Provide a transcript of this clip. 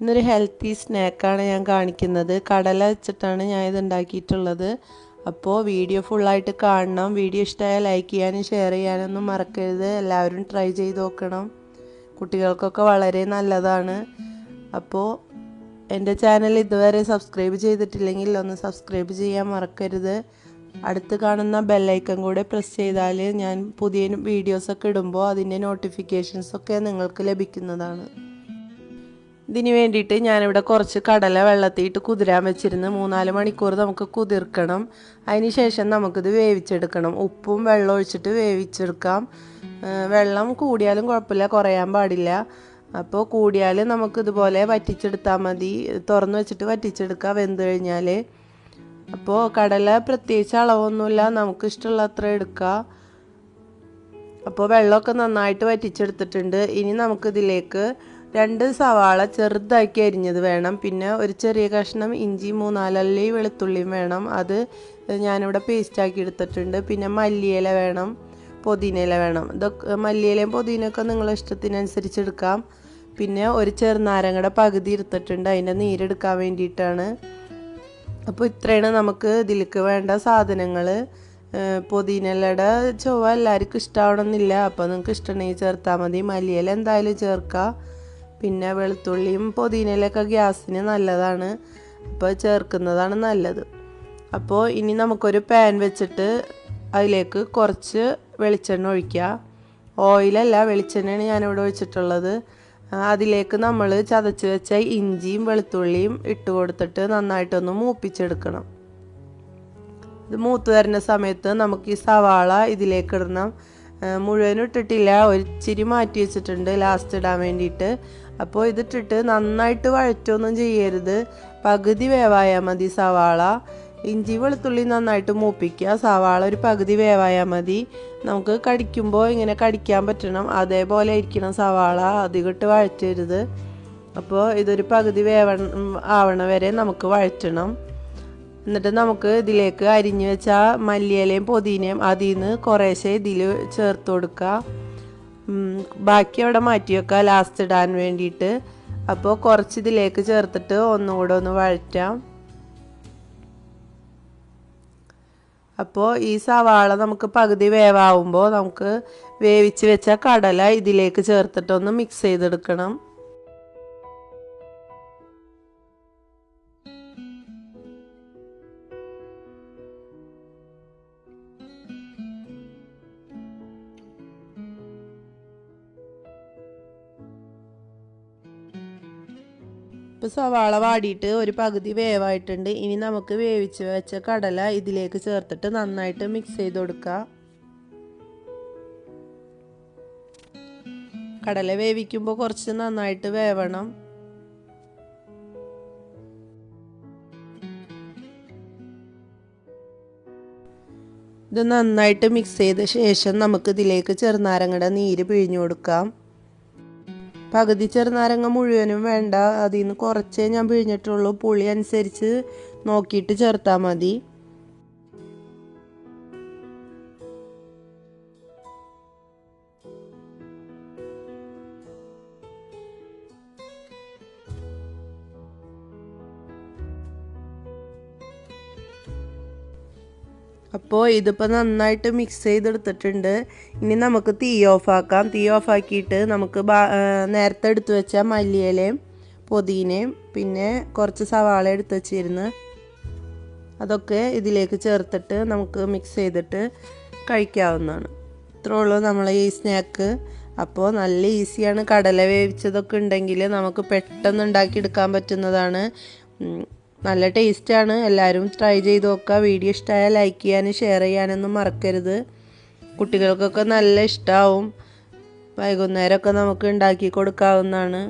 ഇന്നൊരു ഹെൽത്തി സ്നാക്കാണ് ഞാൻ കാണിക്കുന്നത്. കടല വെച്ചിട്ടാണ് ഞാൻ ഇത് ഉണ്ടാക്കിയിട്ടുള്ളത്. അപ്പോൾ വീഡിയോ ഫുള്ളായിട്ട് കാണണം. വീഡിയോ ഇഷ്ടമായാൽ ലൈക്ക് ചെയ്യാനും ഷെയർ ചെയ്യാനൊന്നും മറക്കരുത്. എല്ലാവരും ട്രൈ ചെയ്ത് നോക്കണം. കുട്ടികൾക്കൊക്കെ വളരെ നല്ലതാണ്. അപ്പോൾ എന്റെ ചാനൽ ഇതുവരെ സബ്സ്ക്രൈബ് ചെയ്തിട്ടില്ലെങ്കിൽ ഒന്ന് സബ്സ്ക്രൈബ് ചെയ്യാൻ മറക്കരുത്. അടുത്ത് കാണുന്ന ബെല്ലൈക്കൺ കൂടെ പ്രസ് ചെയ്താൽ ഞാൻ പുതിയ വീഡിയോസൊക്കെ ഇടുമ്പോൾ അതിന്റെ നോട്ടിഫിക്കേഷൻസൊക്കെ നിങ്ങൾക്ക് ലഭിക്കുന്നതാണ്. ഇതിന് വേണ്ടിയിട്ട് ഞാനിവിടെ കുറച്ച് കടല വെള്ളത്തിയിട്ട് കുതിരാൻ വെച്ചിരുന്ന്. മൂന്നാൽ മണിക്കൂർ നമുക്ക് കുതിർക്കണം. ശേഷം നമുക്കിത് വേവിച്ചെടുക്കണം. ഉപ്പും വെള്ളം ഒഴിച്ചിട്ട് വേവിച്ചെടുക്കാം. വെള്ളം കൂടിയാലും കുഴപ്പമില്ല കുറയാൻ പാടില്ല. അപ്പോൾ കൂടിയാൽ നമുക്കിതുപോലെ വറ്റിച്ചെടുത്താൽ മതി. തുറന്ന് വെച്ചിട്ട് വറ്റിച്ചെടുക്കുക വെന്ത് കഴിഞ്ഞാൽ. അപ്പോൾ കടല പ്രത്യേകിച്ച് അളവൊന്നുമില്ല നമുക്കിഷ്ടമുള്ള അത്ര എടുക്കുക അപ്പോൾ വെള്ളമൊക്കെ നന്നായിട്ട് വറ്റിച്ചെടുത്തിട്ടുണ്ട്. ഇനി നമുക്കിതിലേക്ക് രണ്ട് സവാള ചെറുതാക്കി അരിഞ്ഞത് വേണം. പിന്നെ ഒരു ചെറിയ കഷ്ണം ഇഞ്ചി മൂന്നാലല്ലി വെളുത്തുള്ളിയും വേണം. അത് ഞാനിവിടെ പേസ്റ്റാക്കി എടുത്തിട്ടുണ്ട്. പിന്നെ മല്ലിയില വേണം പുതിനയില വേണം. ഇതൊക്കെ മല്ലിയിലയും പുതിനയൊക്കെ നിങ്ങളെ ഇഷ്ടത്തിനനുസരിച്ച് എടുക്കാം. പിന്നെ ഒരു ചെറുനാരങ്ങയുടെ പകുതി എടുത്തിട്ടുണ്ട്. അതിന്റെ നീരെടുക്കാൻ വേണ്ടിയിട്ടാണ്. അപ്പോൾ ഇത്രയാണ് നമുക്ക് ഇതിലേക്ക് വേണ്ട സാധനങ്ങൾ പുതിനയിലയുടെ ചൊവ്വ എല്ലാവർക്കും ഇഷ്ടമാവണമെന്നില്ല അപ്പോൾ നിങ്ങൾക്ക് ഇഷ്ടമുണ്ടെങ്കിൽ ചേർത്താൽ മതി. മല്ലിയില എന്തായാലും ചേർക്കാം. പിന്നെ വെളുത്തുള്ളിയും പുതിനയിലൊക്കെ ഗ്യാസിന് നല്ലതാണ്. അപ്പോൾ ചേർക്കുന്നതാണ് നല്ലത്. അപ്പോൾ ഇനി നമുക്കൊരു പാൻ വെച്ചിട്ട് അതിലേക്ക് കുറച്ച് വെളിച്ചെണ്ണ ഒഴിക്കുക. ഓയിലല്ല വെളിച്ചെണ്ണയാണ് ഞാനിവിടെ ഒഴിച്ചിട്ടുള്ളത്. അതിലേക്ക് നമ്മൾ ചതച്ച് വെച്ച ഇഞ്ചിയും വെളുത്തുള്ളിയും ഇട്ട് കൊടുത്തിട്ട് നന്നായിട്ടൊന്ന് മൂപ്പിച്ചെടുക്കണം. ഇത് മൂത്ത് വരുന്ന സമയത്ത് നമുക്ക് ഈ സവാള ഇതിലേക്ക് ഇടണം. മുഴുവനും ഇട്ടിട്ടില്ല. ഒരിച്ചിരി മാറ്റി വെച്ചിട്ടുണ്ട്. ലാസ്റ്റ് ഇടാൻ വേണ്ടിയിട്ട്. അപ്പോൾ ഇതിട്ടിട്ട് നന്നായിട്ട് വഴറ്റൊന്നും ചെയ്യരുത്. പകുതി വേവായാൽ മതി സവാള. ഇഞ്ചി വെളുത്തുള്ളി നന്നായിട്ട് മൂപ്പിക്കുക. സവാള ഒരു പകുതി വേവായാൽ മതി. നമുക്ക് കടിക്കുമ്പോൾ ഇങ്ങനെ കടിക്കാൻ പറ്റണം. അതേപോലെ ഇരിക്കണം സവാള. അധികമിട്ട് വഴറ്റരുത്. അപ്പോൾ ഇതൊരു പകുതി വേവ ആവണ വരെ നമുക്ക് വഴറ്റണം. എന്നിട്ട് നമുക്ക് ഇതിലേക്ക് അരിഞ്ഞു വെച്ച മല്ലിയിലയും പൊതിനയും അതിൽ നിന്ന് കുറേശ്ശെ ഇതിൽ ചേർത്ത് കൊടുക്കുക. ബാക്കി അവിടെ മാറ്റി വെക്കുക ലാസ്റ്റ് ഇടാൻ വേണ്ടിയിട്ട്. അപ്പോൾ കുറച്ച് ഇതിലേക്ക് ചേർത്തിട്ട് ഒന്നുകൂടെ ഒന്ന് വഴറ്റാം. അപ്പോൾ ഈ സവാള നമുക്ക് പകുതി വേവാകുമ്പോൾ നമുക്ക് വേവിച്ച് വെച്ച കടല ഇതിലേക്ക് ചേർത്തിട്ടൊന്ന് മിക്സ് ചെയ്തെടുക്കണം. ഇപ്പോൾ സവാള വാടിയിട്ട് ഒരു പകുതി വേവായിട്ടുണ്ട്. ഇനി നമുക്ക് വേവിച്ച് വെച്ച കടല ഇതിലേക്ക് ചേർത്തിട്ട് നന്നായിട്ട് മിക്സ് ചെയ്ത് കൊടുക്കുക കടല വേവിക്കുമ്പോൾ കുറച്ച് നന്നായിട്ട് വേവണം. ഇത് നന്നായിട്ട് മിക്സ് ചെയ്ത ശേഷം നമുക്ക് ഇതിലേക്ക് ചെറുനാരങ്ങയുടെ നീര് പിഴിഞ്ഞു കൊടുക്കാം. പകുതി ചെറുനാരങ്ങ മുഴുവനും വേണ്ട. അതിൽ നിന്ന് കുറച്ചേ ഞാൻ പിഴിഞ്ഞിട്ടുള്ളൂ. പുളി അനുസരിച്ച് നോക്കിയിട്ട് ചേർത്താൽ മതി. അപ്പോൾ ഇതിപ്പോൾ നന്നായിട്ട് മിക്സ് ചെയ്തെടുത്തിട്ടുണ്ട്. ഇനി നമുക്ക് തീ ഓഫാക്കാം തീ ഓഫാക്കിയിട്ട് നമുക്ക് നേരത്തെ എടുത്തു വെച്ച മല്ലിയിലയും പൊതിനയും പിന്നെ കുറച്ച് സവാള എടുത്ത് വെച്ചിരുന്ന് അതൊക്കെ ഇതിലേക്ക് ചേർത്തിട്ട് നമുക്ക് മിക്സ് ചെയ്തിട്ട് കഴിക്കാവുന്നതാണ്. ഇത്രേ ഉള്ളൂ നമ്മൾ ഈ സ്നാക്ക് അപ്പോൾ നല്ല ഈസിയാണ് കടല വേവിച്ചതൊക്കെ ഉണ്ടെങ്കിൽ നമുക്ക് പെട്ടെന്ന് ഉണ്ടാക്കിയെടുക്കാൻ പറ്റുന്നതാണ്. നല്ല ടേസ്റ്റാണ്. എല്ലാവരും ട്രൈ ചെയ്ത് നോക്കുക. വീഡിയോ ഇഷ്ടമായാൽ ലൈക്ക് ചെയ്യാനും ഷെയർ ചെയ്യാനൊന്നും മറക്കരുത്. കുട്ടികൾക്കൊക്കെ നല്ല ഇഷ്ടമാവും വൈകുന്നേരമൊക്കെ നമുക്ക് ഉണ്ടാക്കി കൊടുക്കാവുന്നതാണ്.